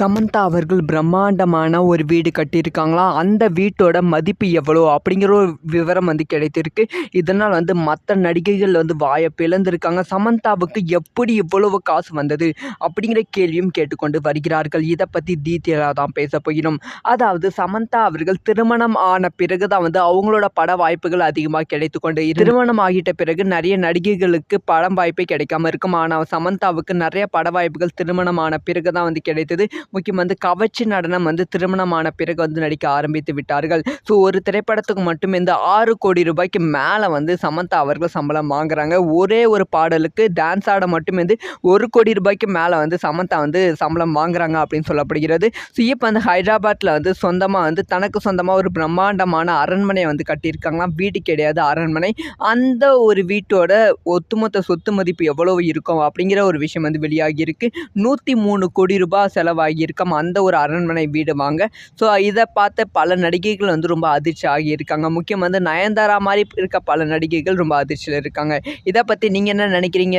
சமந்தா அவர்கள் பிரம்மாண்டமான ஒரு வீடு கட்டியிருக்காங்களாம் அந்த வீட்டோட மதிப்பு எவ்வளோ? அப்படிங்கிற ஒரு விவரம் வந்து கிடைத்திருக்கு. இதனால் வந்து மற்ற நடிகைகள் வந்து வாயை பிளந்திருக்காங்க. சமந்தாவுக்கு எப்படி இவ்வளவு காசு வந்தது? அப்படிங்கிற கேள்வியும் கேட்டுக்கொண்டு வருகிறார்கள். இதை பற்றி டீட்டெயிலாக தான் பேச போகிறோம். அதாவது சமந்தா அவர்கள் திருமணம் ஆன பிறகு தான் வந்து அவங்களோட பட வாய்ப்புகள் அதிகமாக கிடைத்து கொண்டு திருமணம் ஆகிட்ட பிறகு நிறைய நடிகைகளுக்கு படம் வாய்ப்பே கிடைக்காம இருக்கும். ஆனால் சமந்தாவுக்கு நிறைய பட வாய்ப்புகள் திருமணம் ஆன பிறகு தான் வந்து கிடைத்தது. முக்கியம் வந்து கவர்ச்சி நடனம் வந்து திருமணமான பிறகு வந்து நடிக்க ஆரம்பித்து விட்டார்கள். ஸோ ஒரு திரைப்படத்துக்கு மட்டும் இந்த ஆறு கோடி ரூபாய்க்கு மேலே வந்து சமந்தா அவர்கள் சம்பளம் வாங்குறாங்க. ஒரே ஒரு பாடலுக்கு டான்ஸ் ஆட மட்டும் வந்து ஒரு கோடி ரூபாய்க்கு மேலே வந்து சமந்தா வந்து சம்பளம் வாங்குறாங்க அப்படின்னு சொல்லப்படுகிறது. ஸோ இப்போ வந்து ஹைதராபாத்தில் வந்து சொந்தமாக வந்து தனக்கு சொந்தமாக ஒரு பிரம்மாண்டமான அரண்மனையை வந்து கட்டியிருக்காங்களாம். வீடு கிடையாது அரண்மனை. அந்த ஒரு வீட்டோட ஒட்டுமொத்த சொத்து மதிப்பு எவ்வளவு இருக்கும் அப்படிங்கிற ஒரு விஷயம் வந்து வெளியாகி இருக்கு நூற்றி மூணு கோடி ரூபாய் செலவாகியிருக்காம் அந்த ஒரு அரண்மனை வீடு வாங்க. ஸோ இதை பார்த்த பல நடிகைகள் வந்து ரொம்ப அதிர்ச்சி ஆகியிருக்காங்க. முக்கியம் வந்து நயன்தாரா மாதிரி இருக்க பல நடிகைகள் ரொம்ப அதிர்ச்சியில் இருக்காங்க. இதை பற்றி நீங்கள் என்ன நினைக்கிறீங்க?